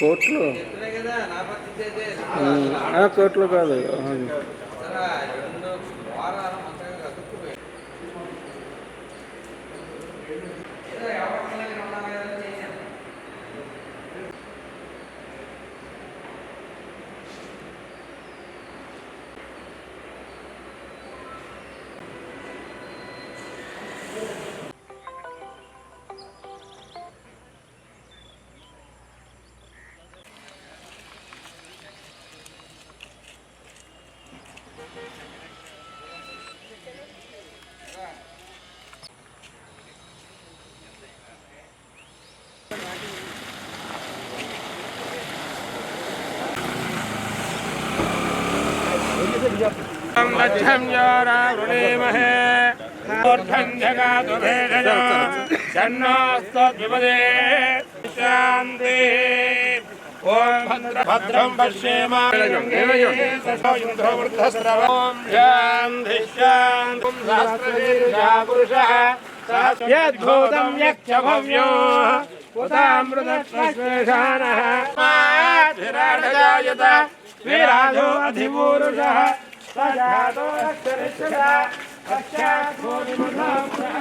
కోట్లు? ఆ, కోట్లు కాదు मध्यम जोरा वृणीमहे ऊर्धं जगातु भेदजो षण्णोऽस्तद्विपदे शान्ति ॐ भद्रं पश्येम इन्द्रो वृद्धस्रवं शान्ति शान्ति पुरुषः यद्भूतं यक्ष भव्यो उदामृतश्मश्मेषाणः वीराधो अधिपूरुषः सजातो अक्षरिष्यता पश्चात् भूमिमुखाम्रः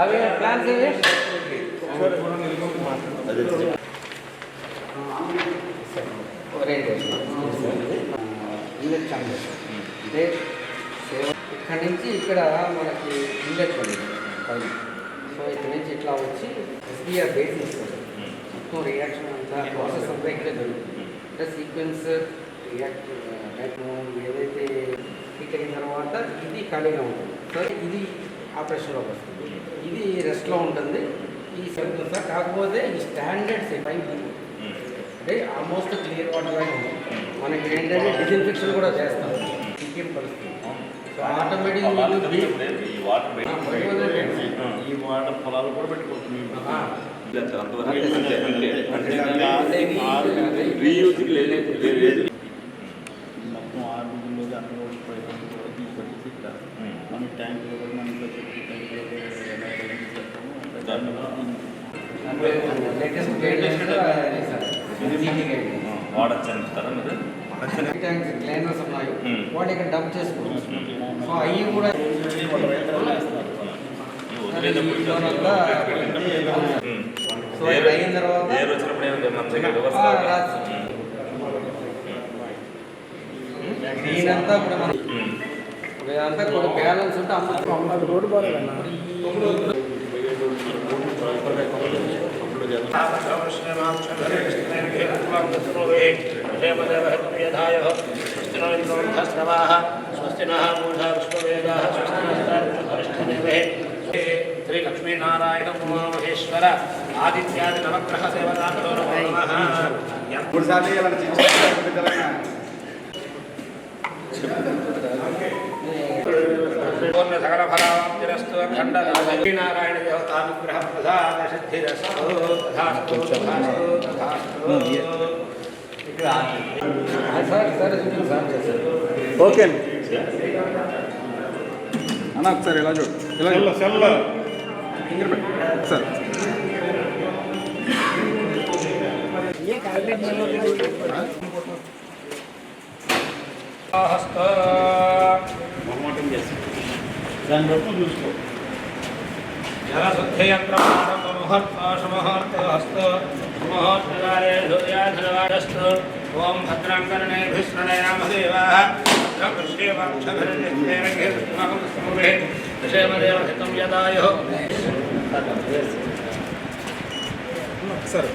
అవి ప్లాన్స్ ఇవి ఇంగ్లీష్ ఛానల్ అంటే సేవ ఇక్కడ నుంచి ఇక్కడ మనకి ఇంగ్లీష్ పడింది పైన సో ఇక్కడ నుంచి ఇట్లా వచ్చి ఎస్బీఆర్ బేస్ ఇస్తుంది మొత్తం రియాక్షన్ అంతా ప్రాసెస్ అంతా ఇక్కడే జరుగుతుంది అంటే సీక్వెన్స్ రియాక్ట్ ఏదైతే స్వీకరిన తర్వాత ఇది ఖాళీగా ఉంటుంది. సో ఇది ఆపరేషన్లోకి వస్తుంది. ఇది రెస్ట్లో ఉంటుంది. ఈ సరుకు సార్ కాకపోతే ఈ స్టాండర్డ్స్ పైప్ అంటే ఆల్మోస్ట్ క్లియర్ వాటర్ లాగా ఉంది. మనకి ఏంటంటే డిజిన్ఫెక్షన్ కూడా చేస్తాం. ఇంకేం పరిస్థితి? సో ఆటోమేటిక్ ఈ వాటర్ ఈ వాటర్ పొలాలు కూడా పెట్టుకోవచ్చు. లేదు. రోజులు ప్రయోజనం కూడా తీసుకొచ్చి ఇక్కడ మన ట్యాంకులో కూడా మన ఇంట్లో చెట్టు ట్యాంకులో ఎలా ప్రయోజనం చేస్తామో లేటెస్ట్ గైడ్లైన్స్ సార్. వాడచ్చు అంటారా మీరు? ట్యాంక్స్ క్లైనర్స్ ఉన్నాయి Hmm. వాటి ఇక్కడ డంప్ చేసుకోవచ్చు. సో అవి కూడా వదిలేటప్పుడు ఇదంతా సో ఇది అయిన తర్వాత ఏ వచ్చినప్పుడు ఏముంది మన దగ్గర రివర్స్ ఆ, లాగా. రాదు. దీనంతా ఇప్పుడు మనం ఇదంతా కూడా బ్యాలెన్స్ ఉంటే అమ్మ రోడ్డు పోలేదన్నా స్వస్తి నః మూఢా విశ్వవేదాः స్వస్తి నస్తారిష్టదేవే శ్రీ లక్ష్మీనారాయణ ఉమామహేశ్వర ఆదిత్యాది నవగ్రహ దేవతాభ్యో నమః మూడు సార్లు ఇవ్వాలని చిన్న తెలంగాణ పూర్ణ సకల ఫలావాప్తిరస్తు అఖండ లక్ష్మీనారాయణ దేవతానుగ్రహ ప్రసాద సిద్ధిరస్తు తథాస్తు తథాస్తు తథాస్తు సార్ సార్ చూడండి సార్ చేశారు ఓకే అన్న ఒకసారి ఇలా చూడు ఇలా చూడు ఫింగర్ పెట్టు సార్ హస్త మొహమాటం చేసి దాన్ని బట్టి చూసుకో జలశుద్ధయంత్రముహూర్తముహూర్తహస్త ఓం భద్రం కర్ణేభిశ్రణయామదేవాः భద్రం కృష్ణేవాక్షభిర్నిష్ఠేరఘేర్మహంస్తముభే దశేమదేవహితం యదాయుः సరే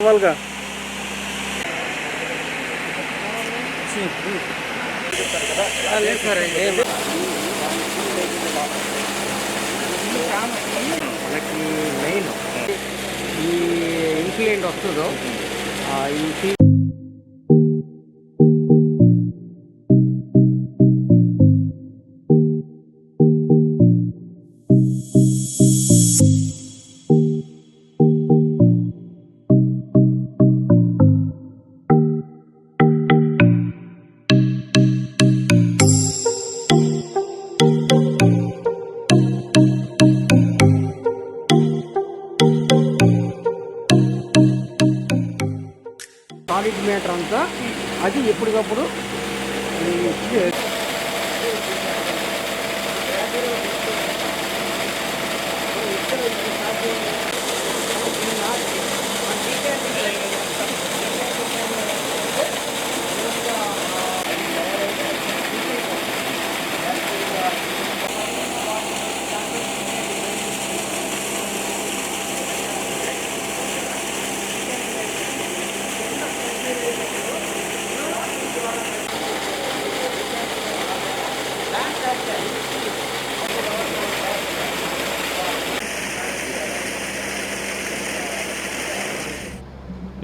వాళ్ళగా లేదు సార్ మనకి మెయిన్ ఈ ఇన్ఫ్లుయెంట్ వస్తుందో ఆ అది ఎప్పటికప్పుడు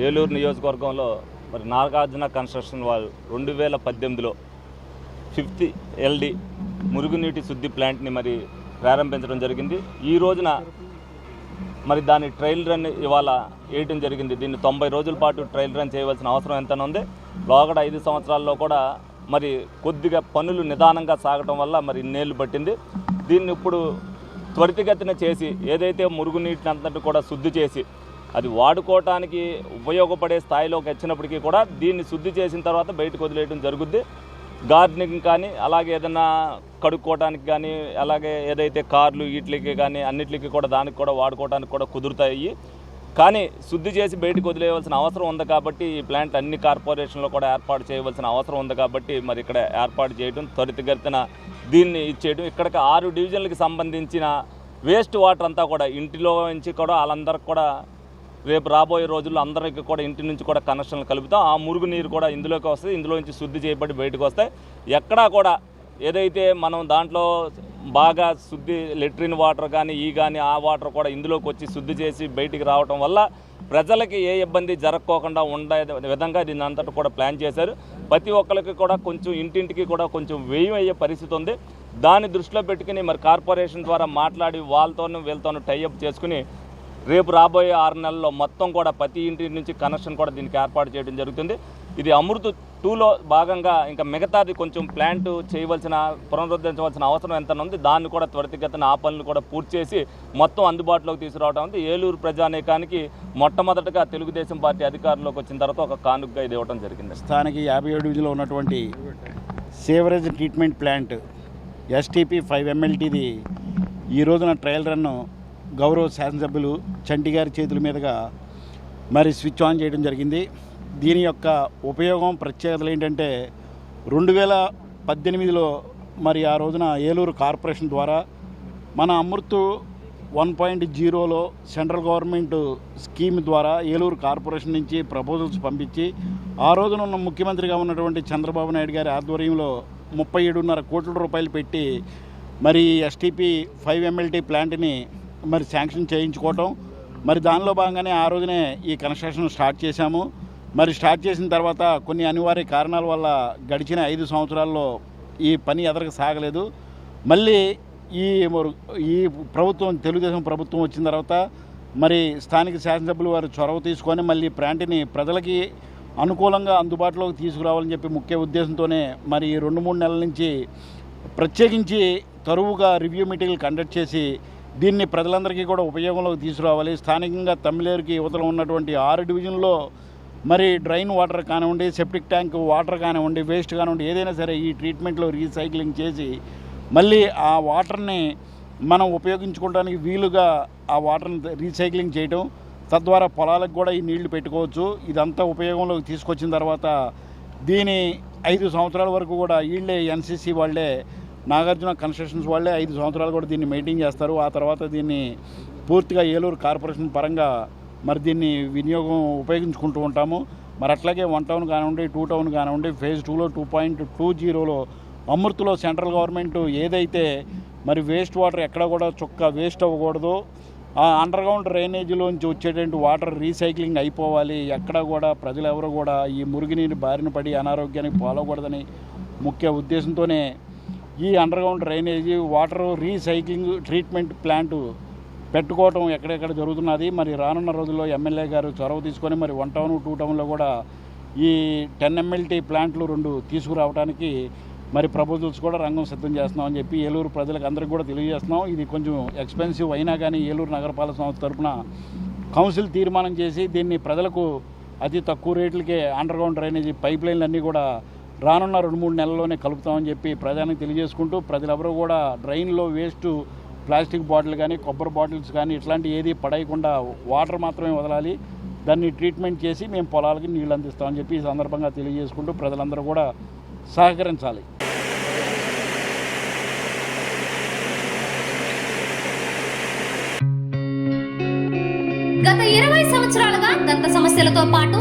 ఏలూరు నియోజకవర్గంలో మరి నాగార్జున కన్స్ట్రక్షన్ వాళ్ళు రెండు వేల పద్దెనిమిదిలో ఫిఫ్త్ ఎల్డి మురుగునీటి శుద్ధి ప్లాంట్ని మరి ప్రారంభించడం జరిగింది. ఈ రోజున మరి దాని ట్రయల్ రన్ ఇవాళ వేయటం జరిగింది. దీన్ని తొంభై రోజుల పాటు ట్రయల్ రన్ చేయవలసిన అవసరం ఎంత ఉంది లోగడ ఐదు సంవత్సరాల్లో కూడా మరి కొద్దిగా పనులు నిదానంగా సాగటం వల్ల మరి ఇన్నేళ్ళు పట్టింది. దీన్ని ఇప్పుడు త్వరితగతిన చేసి ఏదైతే మురుగునీటిని అంతటి కూడా శుద్ధి చేసి అది వాడుకోవటానికి ఉపయోగపడే స్థాయిలోకి వచ్చినప్పటికీ కూడా దీన్ని శుద్ధి చేసిన తర్వాత బయటకు వదిలేయడం జరుగుద్ది. గార్డెనింగ్ కానీ అలాగే ఏదైనా కడుక్కోవడానికి కానీ అలాగే ఏదైతే కార్లు వీటికి కానీ అన్నిటికీ కూడా దానికి కూడా వాడుకోవడానికి కూడా కుదురుతాయి. కానీ శుద్ధి చేసి బయటకు వదిలేయవలసిన అవసరం ఉంది కాబట్టి ఈ ప్లాంట్ అన్ని కార్పొరేషన్లో కూడా ఏర్పాటు చేయవలసిన అవసరం ఉంది కాబట్టి మరి ఇక్కడ ఏర్పాటు చేయడం త్వరితగతిన దీన్ని ఇచ్చేయడం ఇక్కడికి ఆరు డివిజన్లకు సంబంధించిన వేస్ట్ వాటర్ అంతా కూడా ఇంటిలో నుంచి కూడా వాళ్ళందరికి కూడా రేపు రాబోయే రోజుల్లో అందరికీ కూడా ఇంటి నుంచి కూడా కనెక్షన్లు కలుపుతాం. ఆ మురుగు నీరు కూడా ఇందులోకి వస్తుంది. ఇందులో నుంచి శుద్ధి చేయబడి బయటకు వస్తాయి. ఎక్కడా కూడా ఏదైతే మనం దాంట్లో బాగా శుద్ధి లెట్రిన్ వాటర్ కానీ ఈ కానీ ఆ వాటర్ కూడా ఇందులోకి వచ్చి శుద్ధి చేసి బయటికి రావటం వల్ల ప్రజలకి ఏ ఇబ్బంది జరగకోకుండా ఉండే విధంగా దీన్ని అంతటా కూడా ప్లాన్ చేశారు. ప్రతి ఒక్కరికి కూడా కొంచెం ఇంటింటికి కూడా కొంచెం వ్యయం అయ్యే పరిస్థితి ఉంది. దాన్ని దృష్టిలో పెట్టుకుని మరి కార్పొరేషన్ ద్వారా మాట్లాడి వాళ్ళతోనూ వీళ్ళతోనూ టైఅప్ చేసుకుని రేపు రాబోయే ఆరు నెలల్లో మొత్తం కూడా ప్రతి ఇంటి నుంచి కనెక్షన్ కూడా దీనికి ఏర్పాటు చేయడం జరుగుతుంది. ఇది అమృత్ టూలో భాగంగా ఇంకా మిగతాది కొంచెం ప్లాంట్ చేయవలసిన పునరుద్ధరించవలసిన అవసరం ఎంత ఉంది దాన్ని కూడా త్వరితగతిన ఆ పనులు కూడా పూర్తి చేసి మొత్తం అందుబాటులోకి తీసుకురావడం ఉంది ఏలూరు ప్రజానీకానికి మొట్టమొదటగా తెలుగుదేశం పార్టీ అధికారంలోకి వచ్చిన తర్వాత ఒక కానుకగా ఇది ఇవ్వడం జరిగింది. స్థానిక యాభై ఏడు డివిజన్లో ఉన్నటువంటి sewerage treatment plant STP five ఎంఎల్టీది ఈ రోజున ట్రయల్ రన్ను గౌరవ శాసనసభ్యులు చంటి గారి చేతుల మీదుగా మరి స్విచ్ ఆన్ చేయడం జరిగింది. దీని యొక్క ఉపయోగం ప్రత్యేకతలు ఏంటంటే రెండు వేల పద్దెనిమిదిలో మరి ఆ రోజున ఏలూరు కార్పొరేషన్ ద్వారా మన అమృత్ వన్ పాయింట్ జీరోలో సెంట్రల్ గవర్నమెంట్ స్కీమ్ ద్వారా ఏలూరు కార్పొరేషన్ నుంచి ప్రపోజల్స్ పంపించి ఆ రోజున ఉన్న ముఖ్యమంత్రిగా ఉన్నటువంటి చంద్రబాబు నాయుడు గారి ఆధ్వర్యంలో ముప్పై ఏడున్నర కోట్ల రూపాయలు పెట్టి మరి ఎస్టీపీ ఫైవ్ ఎంఎల్టీ ప్లాంట్ని మరి శాంక్షన్ చేయించుకోవటం. మరి దానిలో భాగంగానే ఆ రోజునే ఈ కన్స్ట్రక్షన్ స్టార్ట్ చేశాము. మరి స్టార్ట్ చేసిన తర్వాత కొన్ని అనివార్య కారణాల వల్ల గడిచిన ఐదు సంవత్సరాల్లో ఈ పని ఎదరకు సాగలేదు. మళ్ళీ ఈ ఈ ప్రభుత్వం తెలుగుదేశం ప్రభుత్వం వచ్చిన తర్వాత మరి స్థానిక శాసనసభ్యులు వారు చొరవ తీసుకొని మళ్ళీ ప్లాంట్ని ప్రజలకి అనుకూలంగా అందుబాటులోకి తీసుకురావాలని చెప్పి ముఖ్య ఉద్దేశంతోనే మరి రెండు మూడు నెలల నుంచి ప్రత్యేకించి తరువుగా రివ్యూ మీటింగ్లు కండక్ట్ చేసి దీన్ని ప్రజలందరికీ కూడా ఉపయోగంలోకి తీసుకురావాలి. స్థానికంగా తమిళేరుకి యువతలో ఉన్నటువంటి ఆరు డివిజన్లో మరి డ్రైన్ వాటర్ కానివ్వండి సెప్టిక్ ట్యాంక్ వాటర్ కానివ్వండి వేస్ట్ కానివ్వండి ఏదైనా సరే ఈ ట్రీట్మెంట్లో రీసైక్లింగ్ చేసి మళ్ళీ ఆ వాటర్ని మనం ఉపయోగించుకోవడానికి వీలుగా ఆ వాటర్ని రీసైక్లింగ్ చేయటం తద్వారా పొలాలకు కూడా ఈ నీళ్ళు పెట్టుకోవచ్చు. ఇదంతా ఉపయోగంలోకి తీసుకొచ్చిన తర్వాత దీని ఐదు సంవత్సరాల వరకు కూడా వీళ్ళే ఎన్సీసీ వాళ్ళే నాగార్జున కన్స్ట్రక్షన్స్ వాళ్ళే ఐదు సంవత్సరాలు కూడా దీన్ని మెయింటైన్ చేస్తారు. ఆ తర్వాత దీన్ని పూర్తిగా ఏలూరు కార్పొరేషన్ పరంగా మరి దీన్ని వినియోగం ఉపయోగించుకుంటూ ఉంటాము. మరి అట్లాగే వన్ టౌన్ కానివ్వండి టూ టౌన్ కానివ్వండి ఫేజ్ టూలో టూ పాయింట్ టూ జీరోలో అమృత్లో సెంట్రల్ గవర్నమెంట్ ఏదైతే మరి వేస్ట్ వాటర్ ఎక్కడ కూడా చుక్క వేస్ట్ అవ్వకూడదు. ఆ అండర్గ్రౌండ్ డ్రైనేజీలోంచి వచ్చేటువంటి వాటర్ రీసైక్లింగ్ అయిపోవాలి. ఎక్కడ కూడా ప్రజలు ఎవరు కూడా ఈ మురుగునీరు బారిన పడి అనారోగ్యానికి పాలవకూడదని ముఖ్య ఉద్దేశంతోనే ఈ underground drainage water recycling treatment plant పెట్టుకోవటం ఎక్కడెక్కడ జరుగుతున్నది మరి రానున్న రోజుల్లో ఎమ్మెల్యే గారు చొరవ తీసుకొని మరి వన్ టౌన్ టూ టౌన్లో కూడా ఈ టెన్ ఎంఎల్టీ ప్లాంట్లు రెండు తీసుకురావడానికి మరి ప్రపోజల్స్ కూడా రంగం సిద్ధం చేస్తున్నామని చెప్పి ఏలూరు ప్రజలకు అందరికీ కూడా తెలియజేస్తున్నాం. ఇది కొంచెం ఎక్స్పెన్సివ్ అయినా కానీ ఏలూరు నగరపాలక సంస్థ తరపున కౌన్సిల్ తీర్మానం చేసి దీన్ని ప్రజలకు అతి తక్కువ రేట్లకే అండర్గ్రౌండ్ డ్రైనేజీ పైప్ లైన్లు అన్నీ కూడా రానున్న రెండు మూడు నెలల్లోనే కలుపుతామని చెప్పి ప్రజానికి తెలియజేసుకుంటూ ప్రజలెవరూ కూడా డ్రైన్లో వేస్ట్ ప్లాస్టిక్ బాటిల్ కానీ కొబ్బరి బాటిల్స్ కానీ ఇట్లాంటి ఏది పడేయకుండా వాటర్ మాత్రమే వదలాలి. దాన్ని ట్రీట్మెంట్ చేసి మేము పొలాలకి నీళ్ళు అందిస్తామని చెప్పి ఈ సందర్భంగా తెలియజేసుకుంటూ ప్రజలందరూ కూడా సహకరించాలి. గత ఇరవై సంవత్సరాలుగా దంత సమస్యలతో పాటు